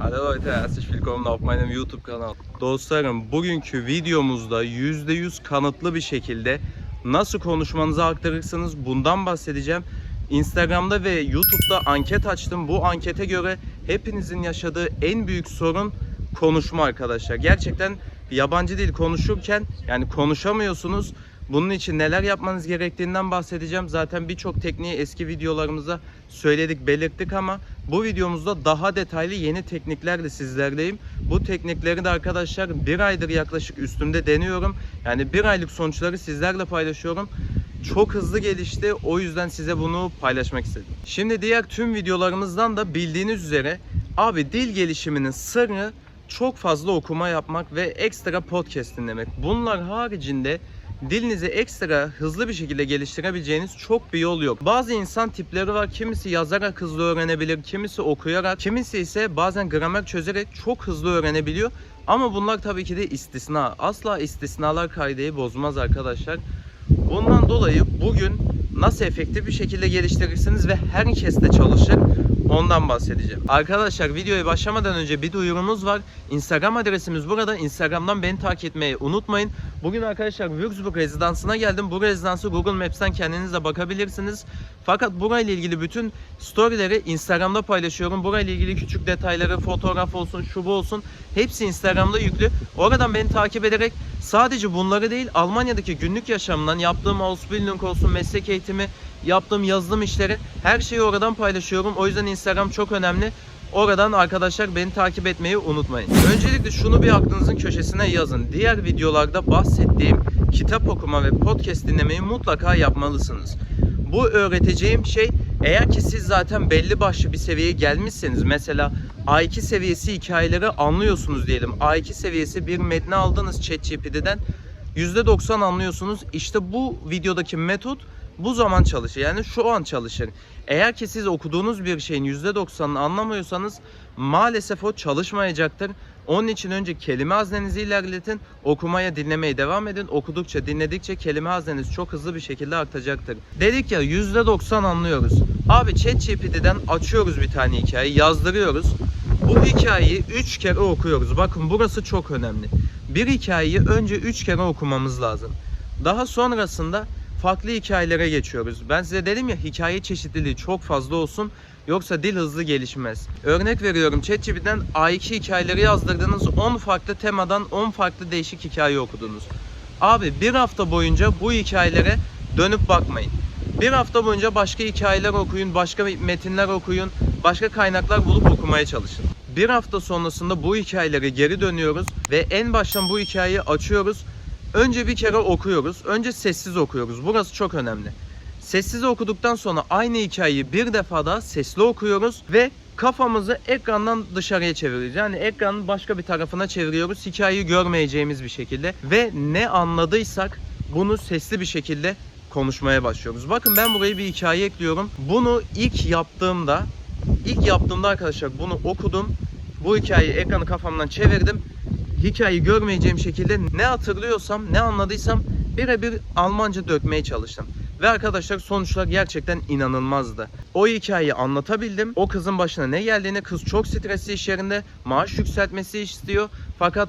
Hallo Leute, herzlich willkommen auf meinem YouTube kanal. Dostlarım bugünkü videomuzda %100 kanıtlı bir şekilde nasıl konuşmanızı aktarırsınız bundan bahsedeceğim. Instagram'da ve YouTube'da anket açtım. Bu ankete göre hepinizin yaşadığı en büyük sorun konuşma arkadaşlar. Gerçekten yabancı dil konuşurken yani konuşamıyorsunuz. Bunun için neler yapmanız gerektiğinden bahsedeceğim. Zaten birçok tekniği eski videolarımızda söyledik, belirttik ama bu videomuzda daha detaylı yeni tekniklerle sizlerdeyim. Bu teknikleri de arkadaşlar bir aydır yaklaşık üstünde deniyorum. Yani bir aylık sonuçları sizlerle paylaşıyorum. Çok hızlı gelişti. O yüzden size bunu paylaşmak istedim. Şimdi diğer tüm videolarımızdan da bildiğiniz üzere abi dil gelişiminin sırrı çok fazla okuma yapmak ve ekstra podcast dinlemek. Bunlar haricinde dilinizi ekstra hızlı bir şekilde geliştirebileceğiniz çok bir yol yok. Bazı insan tipleri var. Kimisi yazarak hızlı öğrenebilir, kimisi okuyarak, kimisi ise bazen gramer çözerek çok hızlı öğrenebiliyor. Ama bunlar tabii ki de istisna. Asla istisnalar kaideyi bozmaz arkadaşlar. Bundan dolayı bugün nasıl efektif bir şekilde geliştirirsiniz ve herkes de çalışır ondan bahsedeceğim. Arkadaşlar videoya başlamadan önce bir duyurumuz var. Instagram adresimiz burada. Instagram'dan beni takip etmeyi unutmayın. Bugün arkadaşlar Würzburg rezidansına geldim. Bu rezidansı Google Maps'ten kendiniz de bakabilirsiniz. Fakat burayla ilgili bütün storyleri Instagram'da paylaşıyorum. Burayla ilgili küçük detayları, fotoğraf olsun, şu bu olsun hepsi Instagram'da yüklü. Oradan beni takip ederek sadece bunları değil Almanya'daki günlük yaşamından yaptığım Ausbildung olsun, meslek eğitimi, yaptığım yazılım işleri her şeyi oradan paylaşıyorum. O yüzden Instagram çok önemli. Oradan arkadaşlar beni takip etmeyi unutmayın. Öncelikle şunu bir aklınızın köşesine yazın. Diğer videolarda bahsettiğim kitap okuma ve podcast dinlemeyi mutlaka yapmalısınız. Bu öğreteceğim şey eğer ki siz zaten belli başlı bir seviyeye gelmişseniz mesela A2 seviyesi hikayeleri anlıyorsunuz diyelim. A2 seviyesi bir metni aldınız ChatGPT'den %90 anlıyorsunuz. İşte bu videodaki metot bu zaman çalışır. Yani şu an çalışır. Eğer ki siz okuduğunuz bir şeyin %90'ını anlamıyorsanız maalesef o çalışmayacaktır. Onun için önce kelime haznenizi ilerletin, okumaya, dinlemeye devam edin. Okudukça, dinledikçe kelime hazneniz çok hızlı bir şekilde artacaktır. Dedik ya %90 anlıyoruz. Abi ChatGPT'den açıyoruz bir tane hikaye, yazdırıyoruz. Bu hikayeyi 3 kere okuyoruz. Bakın burası çok önemli. Bir hikayeyi önce 3 kere okumamız lazım. Daha sonrasında farklı hikayelere geçiyoruz. Ben size dedim ya hikaye çeşitliliği çok fazla olsun yoksa dil hızlı gelişmez. Örnek veriyorum ChatGPT'den A2 hikayeleri yazdırdınız 10 farklı temadan 10 farklı değişik hikaye okudunuz. Abi bir hafta boyunca bu hikayelere dönüp bakmayın. Bir hafta boyunca başka hikayeler okuyun, başka metinler okuyun, başka kaynaklar bulup okumaya çalışın. Bir hafta sonrasında bu hikayelere geri dönüyoruz ve en baştan bu hikayeyi açıyoruz. Önce bir kere okuyoruz. Önce sessiz okuyoruz. Burası çok önemli. Sessiz okuduktan sonra aynı hikayeyi bir defa daha sesli okuyoruz ve kafamızı ekrandan dışarıya çeviriyoruz. Yani ekranın başka bir tarafına çeviriyoruz. Hikayeyi görmeyeceğimiz bir şekilde ve ne anladıysak bunu sesli bir şekilde konuşmaya başlıyoruz. Bakın ben buraya bir hikaye ekliyorum. Bunu ilk yaptığımda ilk yaptığımda arkadaşlar bunu okudum. Bu hikayeyi ekranı kafamdan çevirdim. Hikayeyi görmeyeceğim şekilde ne hatırlıyorsam, ne anladıysam birebir Almanca dökmeye çalıştım. Ve arkadaşlar sonuçlar gerçekten inanılmazdı. O hikayeyi anlatabildim. O kızın başına ne geldiğini kız çok stresli iş yerinde maaş yükseltmesi istiyor. Fakat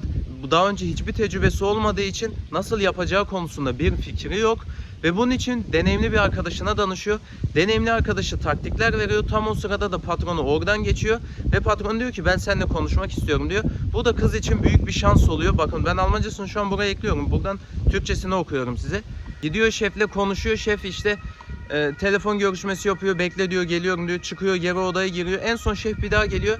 daha önce hiçbir tecrübesi olmadığı için nasıl yapacağı konusunda bir fikri yok. Ve bunun için deneyimli bir arkadaşına danışıyor. Deneyimli arkadaşı taktikler veriyor. Tam o sırada da patronu oradan geçiyor. Ve patron diyor ki ben seninle konuşmak istiyorum diyor. Bu da kız için büyük bir şans oluyor. Bakın ben Almancasını şu an buraya ekliyorum. Buradan Türkçesini okuyorum size. Gidiyor şefle konuşuyor. Şef işte e, telefon görüşmesi yapıyor. Bekle diyor geliyorum diyor. Çıkıyor geri odaya giriyor. En son şef bir daha geliyor.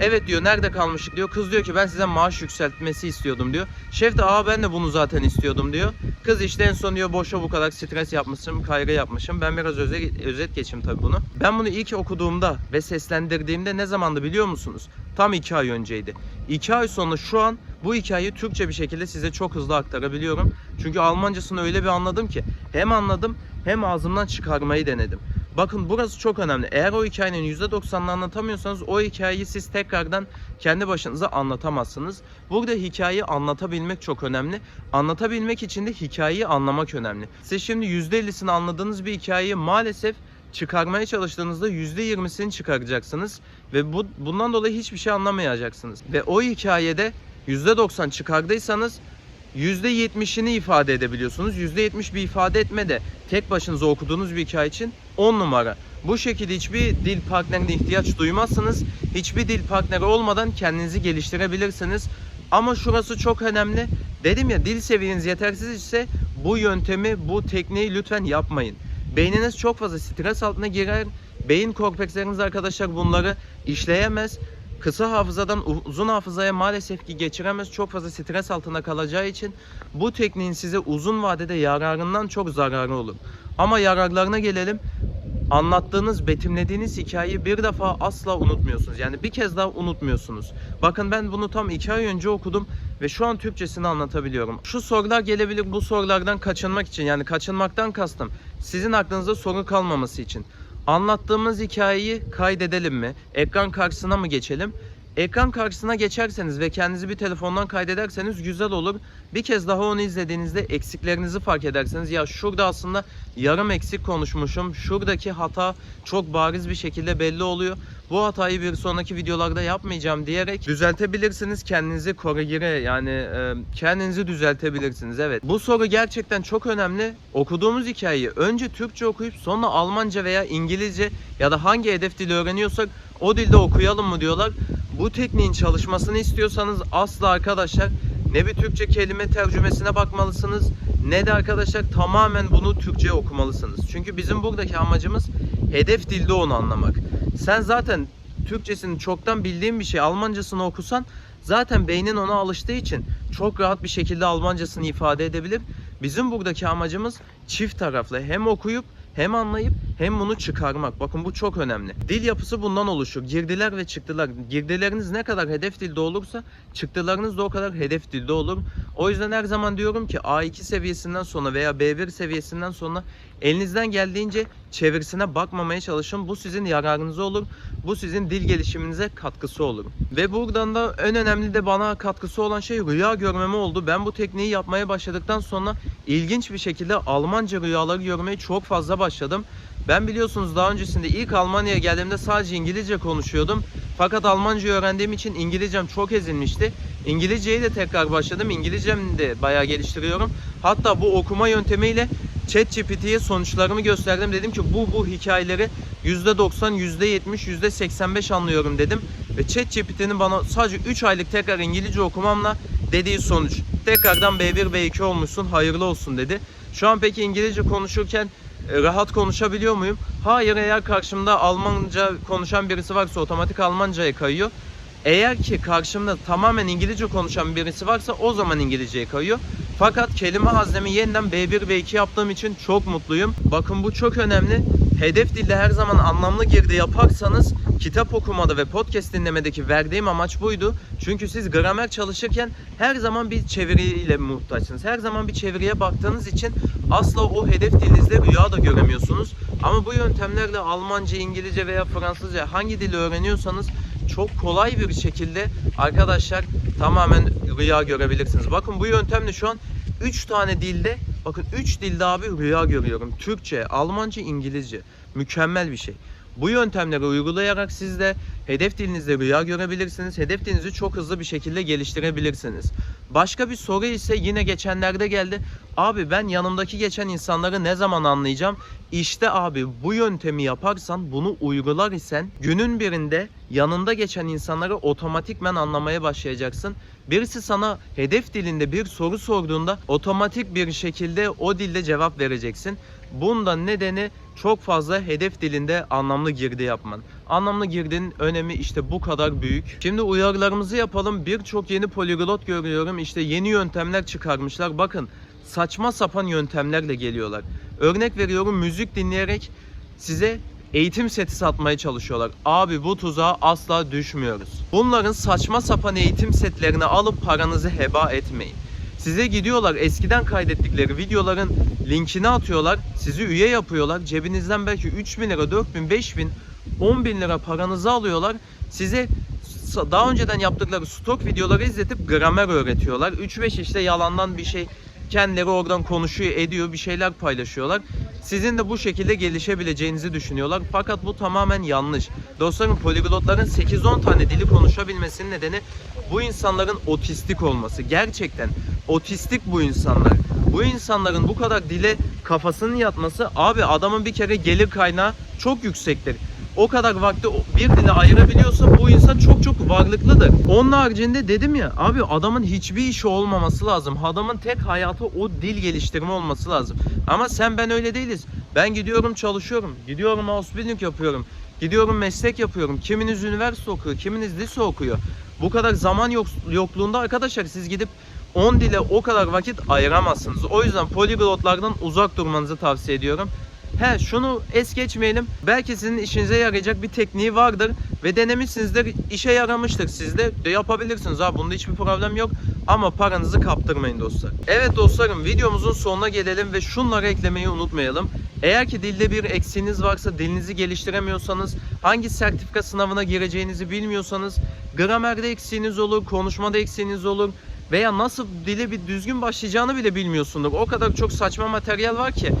Evet diyor nerede kalmıştık diyor. Kız diyor ki ben size maaş yükseltmesi istiyordum diyor. Şef de aa ben de bunu zaten istiyordum diyor. Kız işte en son diyor boşa bu kadar stres yapmışım, kaygı yapmışım. Ben biraz özet, özet geçeyim tabii bunu. Ben bunu ilk okuduğumda ve seslendirdiğimde ne zamandı biliyor musunuz? Tam iki ay önceydi. İki ay sonra şu an bu hikayeyi Türkçe bir şekilde size çok hızlı aktarabiliyorum. Çünkü Almancasını öyle bir anladım ki hem anladım hem ağzımdan çıkarmayı denedim. Bakın burası çok önemli. Eğer o hikayenin %90'ını anlatamıyorsanız o hikayeyi siz tekrardan kendi başınıza anlatamazsınız. Burada hikayeyi anlatabilmek çok önemli. Anlatabilmek için de hikayeyi anlamak önemli. Siz şimdi %50'sini anladığınız bir hikayeyi maalesef çıkarmaya çalıştığınızda %20'sini çıkaracaksınız ve bu bundan dolayı hiçbir şey anlamayacaksınız. Ve o hikayede %90 çıkardıysanız %70'ini ifade edebiliyorsunuz. %70 bir ifade etme de tek başınıza okuduğunuz bir hikaye için 10 numara. Bu şekilde hiçbir dil partnerine ihtiyaç duymazsınız. Hiçbir dil partneri olmadan kendinizi geliştirebilirsiniz. Ama şurası çok önemli. Dedim ya dil seviyeniz yetersiz ise bu yöntemi, bu tekniği lütfen yapmayın. Beyniniz çok fazla stres altına girer. Beyin korteksleriniz arkadaşlar bunları işleyemez. Kısa hafızadan uzun hafızaya maalesef ki geçiremez. Çok fazla stres altında kalacağı için bu tekniğin size uzun vadede yararından çok zararı olur. Ama yararlarına gelelim. Anlattığınız, betimlediğiniz hikayeyi bir defa asla unutmuyorsunuz. Yani bir kez daha unutmuyorsunuz. Bakın ben bunu tam iki ay önce okudum ve şu an Türkçesini anlatabiliyorum. Şu sorular gelebilir bu sorulardan kaçınmak için yani kaçınmaktan kastım. Sizin aklınızda soru kalmaması için. Anlattığımız hikayeyi kaydedelim mi? Ekran karşısına mı geçelim? Ekran karşısına geçerseniz ve kendinizi bir telefondan kaydederseniz güzel olur. Bir kez daha onu izlediğinizde eksiklerinizi fark ederseniz ya şurada aslında yarım eksik konuşmuşum. Şuradaki hata çok bariz bir şekilde belli oluyor. Bu hatayı bir sonraki videolarda yapmayacağım diyerek düzeltebilirsiniz. Kendinizi korigire yani e, kendinizi düzeltebilirsiniz. Evet. Bu soru gerçekten çok önemli. Okuduğumuz hikayeyi önce Türkçe okuyup sonra Almanca veya İngilizce ya da hangi hedef dili öğreniyorsak o dilde okuyalım mı diyorlar. Bu tekniğin çalışmasını istiyorsanız asla arkadaşlar ne bir Türkçe kelime tercümesine bakmalısınız ne de arkadaşlar tamamen bunu Türkçe okumalısınız. Çünkü bizim buradaki amacımız hedef dilde onu anlamak. Sen zaten Türkçesini çoktan bildiğin bir şey Almancasını okusan zaten beynin ona alıştığı için çok rahat bir şekilde Almancasını ifade edebilir. Bizim buradaki amacımız çift taraflı hem okuyup hem anlayıp hem bunu çıkarmak. Bakın bu çok önemli. Dil yapısı bundan oluşur. Girdiler ve çıktılar. Girdileriniz ne kadar hedef dilde olursa çıktılarınız da o kadar hedef dilde olur. O yüzden her zaman diyorum ki A2 seviyesinden sonra veya B1 seviyesinden sonra elinizden geldiğince çevirisine bakmamaya çalışın. Bu sizin yararınıza olur. Bu sizin dil gelişiminize katkısı olur. Ve buradan da en önemli de bana katkısı olan şey rüya görmeme oldu. Ben bu tekniği yapmaya başladıktan sonra ilginç bir şekilde Almanca rüyaları görmeye çok fazla başladım. Ben biliyorsunuz daha öncesinde ilk Almanya'ya geldiğimde sadece İngilizce konuşuyordum. Fakat Almanca öğrendiğim için İngilizcem çok ezilmişti. İngilizceyi de tekrar başladım. İngilizcemi de bayağı geliştiriyorum. Hatta bu okuma yöntemiyle ChatGPT'ye sonuçlarımı gösterdim. Dedim ki bu bu hikayeleri %90, %70, %85 anlıyorum dedim. Ve ChatGPT'nin bana sadece 3 aylık tekrar İngilizce okumamla dediği sonuç. Tekrardan B1, B2 olmuşsun, hayırlı olsun dedi. Şu an peki İngilizce konuşurken rahat konuşabiliyor muyum? Hayır eğer karşımda Almanca konuşan birisi varsa otomatik Almanca'ya kayıyor. Eğer ki karşımda tamamen İngilizce konuşan birisi varsa o zaman İngilizceye kayıyor. Fakat kelime haznemi yeniden B1 B2 yaptığım için çok mutluyum. Bakın bu çok önemli. Hedef dilde her zaman anlamlı girdi yaparsanız kitap okumada ve podcast dinlemedeki verdiğim amaç buydu. Çünkü siz gramer çalışırken her zaman bir çeviriyle muhtaçsınız. Her zaman bir çeviriye baktığınız için asla o hedef dilinizde rüya da göremiyorsunuz. Ama bu yöntemlerle Almanca, İngilizce veya Fransızca hangi dili öğreniyorsanız çok kolay bir şekilde arkadaşlar tamamen rüya görebilirsiniz. Bakın bu yöntemle şu an 3 tane dilde bakın 3 dilde abi rüya görüyorum. Türkçe, Almanca, İngilizce. Mükemmel bir şey. Bu yöntemleri uygulayarak siz de hedef dilinizde rüya görebilirsiniz. Hedef dilinizi çok hızlı bir şekilde geliştirebilirsiniz. Başka bir soru ise yine geçenlerde geldi. Abi ben yanımdaki geçen insanları ne zaman anlayacağım? İşte abi bu yöntemi yaparsan, bunu uygular isen günün birinde yanında geçen insanları otomatikmen anlamaya başlayacaksın. Birisi sana hedef dilinde bir soru sorduğunda otomatik bir şekilde o dilde cevap vereceksin. Bundan nedeni çok fazla hedef dilinde anlamlı girdi yapman. Anlamlı girdinin önemi işte bu kadar büyük. Şimdi uyarılarımızı yapalım. Birçok yeni poliglot görüyorum. İşte yeni yöntemler çıkarmışlar. Bakın saçma sapan yöntemlerle geliyorlar. Örnek veriyorum müzik dinleyerek size eğitim seti satmaya çalışıyorlar. Abi bu tuzağa asla düşmüyoruz. Bunların saçma sapan eğitim setlerini alıp paranızı heba etmeyin. Size gidiyorlar eskiden kaydettikleri videoların linkini atıyorlar. Sizi üye yapıyorlar. Cebinizden belki 3000 lira, 4000, 5000, 10 bin lira paranızı alıyorlar. Size daha önceden yaptıkları stok videoları izletip gramer öğretiyorlar. 3-5 işte yalandan bir şey kendileri oradan konuşuyor ediyor bir şeyler paylaşıyorlar. Sizin de bu şekilde gelişebileceğinizi düşünüyorlar. Fakat bu tamamen yanlış. Dostlarım poliglotların 8-10 tane dili konuşabilmesinin nedeni bu insanların otistik olması. Gerçekten otistik bu insanlar. Bu insanların bu kadar dile kafasının yatması abi adamın bir kere gelir kaynağı çok yüksektir. O kadar vakti bir dile ayırabiliyorsa bu insan çok çok varlıklıdır. Onun haricinde dedim ya abi adamın hiçbir işi olmaması lazım. Adamın tek hayatı o dil geliştirme olması lazım. Ama sen ben öyle değiliz. Ben gidiyorum çalışıyorum. Gidiyorum ausbildung yapıyorum. Gidiyorum meslek yapıyorum. Kiminiz üniversite okuyor, kiminiz lise okuyor. Bu kadar zaman yok, yokluğunda arkadaşlar siz gidip 10 dile o kadar vakit ayıramazsınız. O yüzden poliglotlardan uzak durmanızı tavsiye ediyorum. He şunu es geçmeyelim. Belki sizin işinize yarayacak bir tekniği vardır ve denemişsinizdir, işe yaramıştır. Siz de yapabilirsiniz abi. Bunda hiçbir problem yok. Ama paranızı kaptırmayın dostlar. Evet dostlarım videomuzun sonuna gelelim ve şunları eklemeyi unutmayalım. Eğer ki dilde bir eksiğiniz varsa, dilinizi geliştiremiyorsanız, hangi sertifika sınavına gireceğinizi bilmiyorsanız, gramerde eksiğiniz olur, konuşmada eksiğiniz olur veya nasıl dile bir düzgün başlayacağını bile bilmiyorsundur. O kadar çok saçma materyal var ki.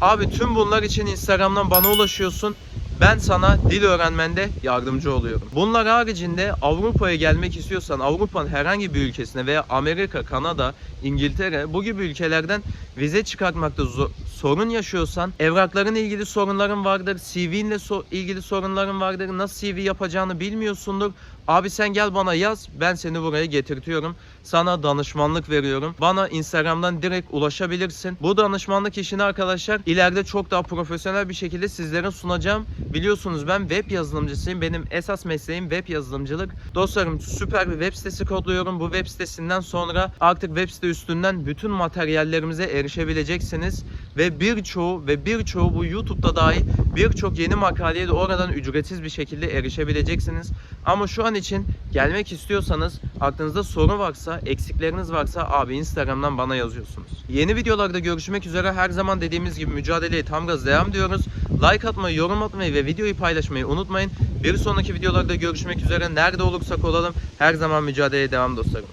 Abi tüm bunlar için Instagram'dan bana ulaşıyorsun. Ben sana dil öğrenmende yardımcı oluyorum. Bunlar haricinde Avrupa'ya gelmek istiyorsan Avrupa'nın herhangi bir ülkesine veya Amerika, Kanada, İngiltere bu gibi ülkelerden vize çıkartmakta zo- sorun yaşıyorsan, evrakların ilgili sorunların vardır, CV'nle so- ilgili sorunların vardır, nasıl CV yapacağını bilmiyorsundur. Abi sen gel bana yaz, ben seni buraya getirtiyorum. Sana danışmanlık veriyorum. Bana Instagram'dan direkt ulaşabilirsin. Bu danışmanlık işini arkadaşlar ileride çok daha profesyonel bir şekilde sizlere sunacağım. Biliyorsunuz ben web yazılımcısıyım. Benim esas mesleğim web yazılımcılık. Dostlarım süper bir web sitesi kodluyorum. Bu web sitesinden sonra artık web site üstünden bütün materyallerimize erişebileceksiniz. Ve birçoğu ve birçoğu bu YouTube'da dahil birçok yeni makaleye de oradan ücretsiz bir şekilde erişebileceksiniz. Ama şu an için gelmek istiyorsanız aklınızda soru varsa, eksikleriniz varsa abi Instagram'dan bana yazıyorsunuz. Yeni videolarda görüşmek üzere. Her zaman dediğimiz gibi mücadeleye tam gaz devam diyoruz. Like atmayı, yorum atmayı ve videoyu paylaşmayı unutmayın. Bir sonraki videolarda görüşmek üzere. Nerede olursak olalım her zaman mücadeleye devam dostlarım.